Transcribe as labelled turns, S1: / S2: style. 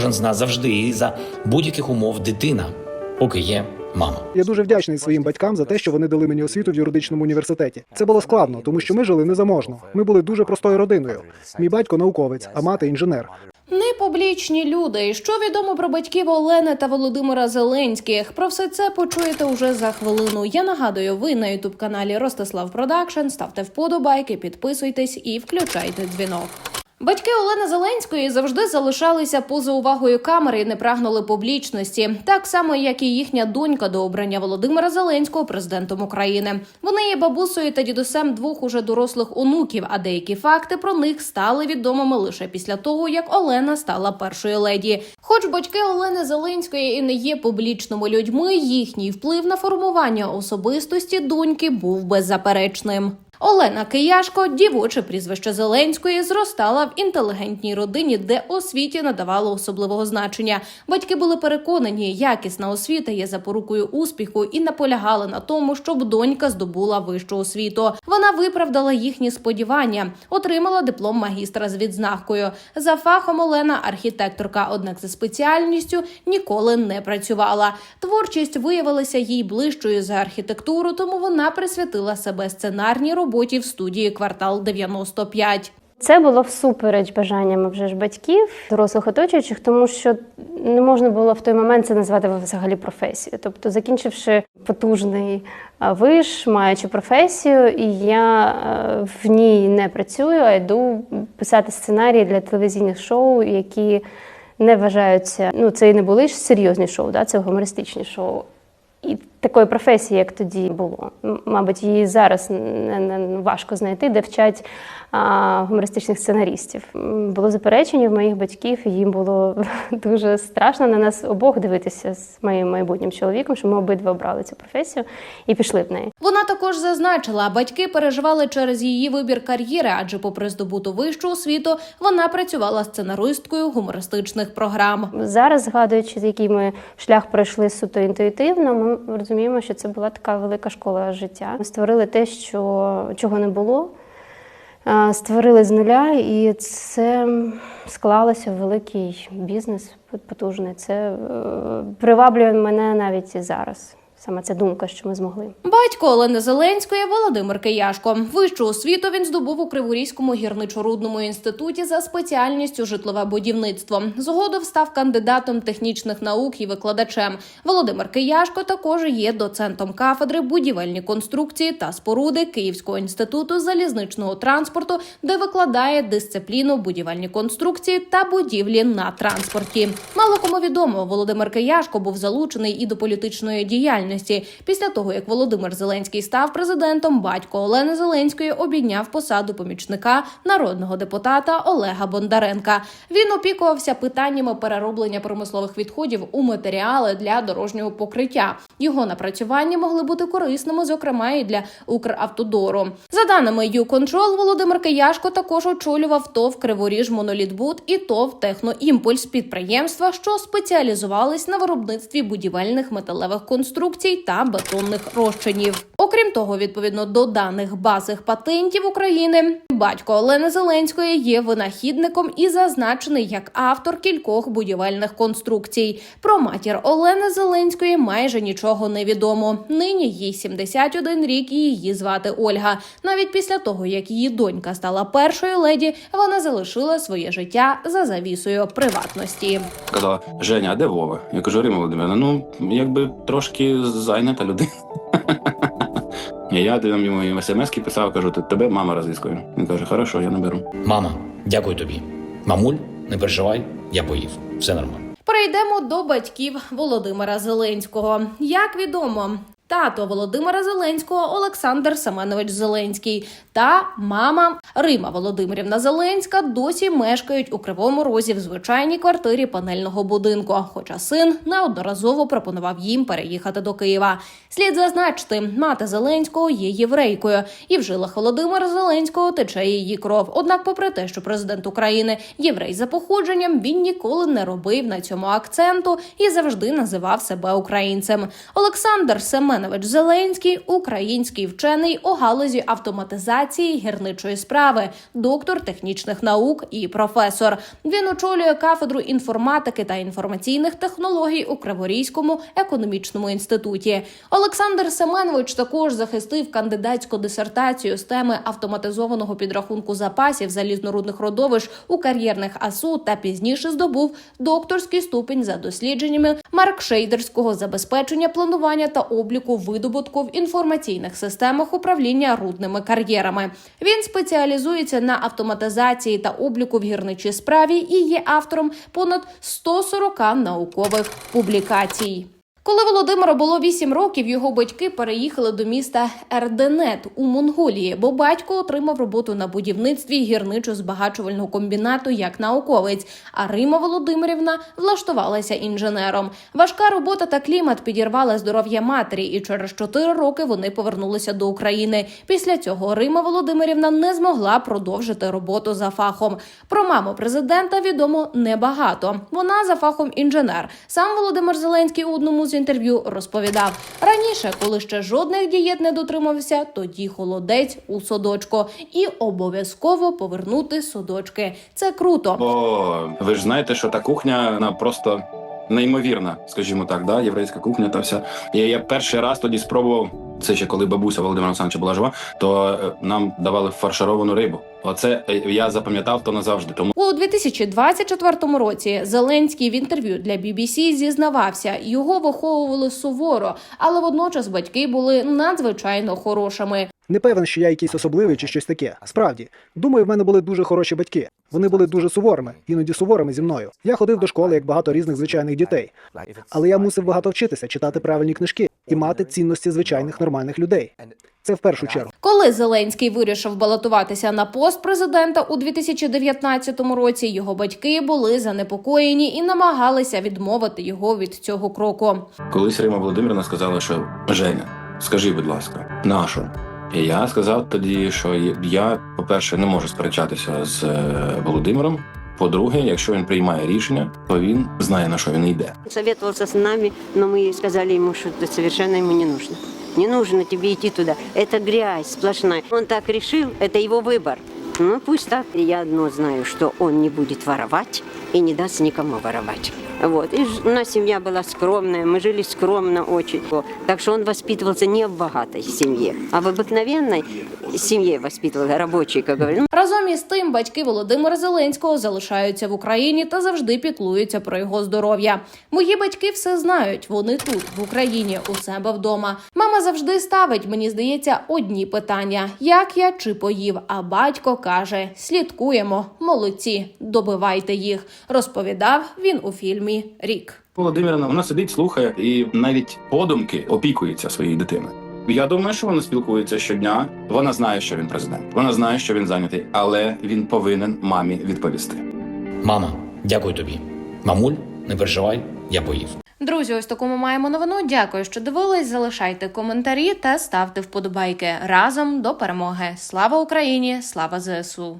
S1: Кожен з нас завжди і за будь-яких умов дитина, поки є мама.
S2: Я дуже вдячний своїм батькам за те, що вони дали мені освіту в юридичному університеті. Це було складно, тому що ми жили незаможно. Ми були дуже простою родиною. Мій батько науковець, а мати інженер.
S3: Непублічні люди. Що відомо про батьків Олени та Володимира Зеленських? Про все це почуєте уже за хвилину. Я нагадую, ви на ютуб каналі Ростислав Продакшн. Ставте вподобайки, підписуйтесь і включайте дзвінок. Батьки Олени Зеленської завжди залишалися поза увагою камери і не прагнули публічності, так само як і їхня донька до обрання Володимира Зеленського президентом України. Вони є бабусею та дідусем двох уже дорослих онуків. А деякі факти про них стали відомими лише після того, як Олена стала першою леді. Хоч батьки Олени Зеленської і не є публічними людьми, їхній вплив на формування особистості доньки був беззаперечним. Олена Кияшко, дівоче прізвище Зеленської, зростала в інтелігентній родині, де освіті надавало особливого значення. Батьки були переконані, якісна освіта є запорукою успіху і наполягали на тому, щоб донька здобула вищу освіту. Вона виправдала їхні сподівання, отримала диплом магістра з відзнакою. За фахом Олена архітекторка, однак за спеціальністю ніколи не працювала. Творчість виявилася їй ближчою за архітектуру, тому вона присвятила себе сценарній роботі в студії квартал 95.
S4: Це було всупереч бажанням вже ж батьків, дорослих оточуючих, тому що не можна було в той момент це назвати взагалі професією. Тобто, закінчивши потужний виш, маючи професію, і я в ній не працюю, а йду писати сценарії для телевізійних шоу, які не вважаються. Ну, це і не були ж серйозні шоу, да, це гумористичні шоу. І такої професії, як тоді було. Мабуть, її зараз не, не важко знайти, де вчать а, гумористичних сценарістів. Було заперечення в моїх батьків, їм було дуже страшно на нас обох дивитися з моїм майбутнім чоловіком, що ми обидва обрали цю професію і пішли в неї.
S3: Вона також зазначила, батьки переживали через її вибір кар'єри, адже, попри здобуту вищу освіту, вона працювала сценаристкою гумористичних програм.
S4: Зараз, згадуючи, який ми шлях пройшли суто інтуїтивно, ми розуміємо, що це була така велика школа життя. Ми створили те, що чого не було. Створили з нуля, і це склалося в великий бізнес потужний. Це е, приваблює мене навіть і зараз. Саме ця думка, що ми змогли.
S3: Батько Олени Зеленської Володимир Кияшко. Вищу освіту він здобув у Криворізькому гірничорудному інституті за спеціальністю житлове будівництво. Згодом став кандидатом технічних наук і викладачем. Володимир Кияшко також є доцентом кафедри будівельні конструкції та споруди Київського інституту залізничного транспорту, де викладає дисципліну будівельні конструкції та будівлі на транспорті. Мало кому відомо, Володимир Кияшко був залучений і до політичної діяльності. Після того, як Володимир Зеленський став президентом, батько Олени Зеленської обійняв посаду помічника народного депутата Олега Бондаренка. Він опікувався питаннями перероблення промислових відходів у матеріали для дорожнього покриття. Його напрацювання могли бути корисними, зокрема і для Укравтодору. За даними «Юконтрол», Володимир Кияшко також очолював ТОВ Криворіж Монолітбуд і ТОВ Техноімпульс підприємства, що спеціалізувались на виробництві будівельних металевих конструкцій та бетонних розчинів. Окрім того, відповідно до даних базих патентів України, батько Олени Зеленської є винахідником і зазначений як автор кількох будівельних конструкцій. Про матір Олени Зеленської майже нічого не відомо. Нині їй 71 рік і її звати Ольга. Навіть після того, як її донька стала першою леді, вона залишила своє життя за завісою приватності.
S5: Казала, Женя, а де Вова? Я кажу, Рима Володимирівна, ну якби трошки зайнята людина. І я там йому смс писав, кажу, «Ти- тебе мама розіскує. Він каже, хорошо, я наберу.
S1: Мама, дякую тобі. Мамуль, не переживай, я поїв. Все нормально.
S3: Перейдемо до батьків Володимира Зеленського. Як відомо, тато Володимира Зеленського Олександр Семенович Зеленський та мама Рима Володимирівна Зеленська досі мешкають у Кривому Розі в звичайній квартирі панельного будинку. Хоча син неодноразово пропонував їм переїхати до Києва. Слід зазначити, мати Зеленського є єврейкою, і в жилах Володимира Зеленського тече її кров. Однак, попри те, що президент України єврей за походженням, він ніколи не робив на цьому акценту і завжди називав себе українцем. Олександр Семенович Зеленський український вчений у галузі автоматизації гірничої справи. Справи, доктор технічних наук і професор. Він очолює кафедру інформатики та інформаційних технологій у Криворізькому економічному інституті. Олександр Семенович також захистив кандидатську дисертацію з теми автоматизованого підрахунку запасів залізнорудних родовищ у кар'єрних АСУ та пізніше здобув докторський ступінь за дослідженнями маркшейдерського забезпечення планування та обліку видобутку в інформаційних системах управління рудними кар'єрами. Він спеціалізується на автоматизації та обліку в гірничій справі і є автором понад 140 наукових публікацій. Коли Володимиру було 8 років, його батьки переїхали до міста Ерденет у Монголії, бо батько отримав роботу на будівництві гірничо-збагачувального комбінату як науковець. А Рима Володимирівна влаштувалася інженером. Важка робота та клімат підірвали здоров'я матері, і через 4 роки вони повернулися до України. Після цього Рима Володимирівна не змогла продовжити роботу за фахом. Про маму президента відомо небагато. Вона за фахом інженер. Сам Володимир Зеленський у одному з інтерв'ю розповідав раніше, коли ще жодних дієт не дотримався, тоді холодець у садочку і обов'язково повернути садочки. Це круто.
S5: Бо ви ж знаєте, що та кухня вона просто неймовірна, скажімо так, да? єврейська кухня та вся. І я перший раз тоді спробував. Це ще коли бабуся Володимира Олександровича була жива, то е, нам давали фаршировану рибу. Оце е, я запам'ятав то назавжди. Тому
S3: У 2024 році Зеленський в інтерв'ю для BBC зізнавався, його виховували суворо, але водночас батьки були надзвичайно хорошими.
S2: Не певен, що я якийсь особливий чи щось таке. Справді, думаю, в мене були дуже хороші батьки. Вони були дуже суворими, іноді суворими зі мною. Я ходив до школи як багато різних звичайних дітей, але я мусив багато вчитися, читати правильні книжки і мати цінності звичайних нормальних людей. Це в першу чергу.
S3: Коли Зеленський вирішив балотуватися на пост президента у 2019 році, його батьки були занепокоєні і намагалися відмовити його від цього кроку.
S5: колись Рима Володимирівна сказала, що Женя, скажи, будь ласка, нашу. І я сказав тоді, що я, по-перше, не можу сперечатися з е, Володимиром. По-друге, якщо він приймає рішення, то він знає на що він йде.
S6: советовался с нами, но мы сказали ему, что это совершенно ему не нужно Не нужно тебе идти туда. Это грязь сплошная. Он так решил, это его выбор. Ну пусть так. И Я одно знаю, что он не будет воровать и не даст никому воровать. Вот. И ж- у нас семья была скромная, мы жили скромно очень. Вот. Так что он воспитывался не в богатой семье, а в обыкновенной семье воспитывался, рабочий, как говорят.
S3: Разом із тим, батьки Володимира Зеленського залишаються в Україні та завжди піклуються про його здоров'я. Мої батьки все знають. Вони тут, в Україні, у себе вдома. Мама завжди ставить, мені здається, одні питання: як я чи поїв. А батько каже: слідкуємо, молодці, добивайте їх. Розповідав він у фільмі Рік.
S5: Володимирівна, вона сидить, слухає і навіть подумки опікується своєю дитиною. Я думаю, що вона спілкується щодня. Вона знає, що він президент. Вона знає, що він зайнятий, але він повинен мамі відповісти.
S1: Мама, дякую тобі. Мамуль, не переживай, я поїв.
S3: Друзі, ось таку ми маємо новину. Дякую, що дивились. Залишайте коментарі та ставте вподобайки разом до перемоги. Слава Україні! Слава ЗСУ!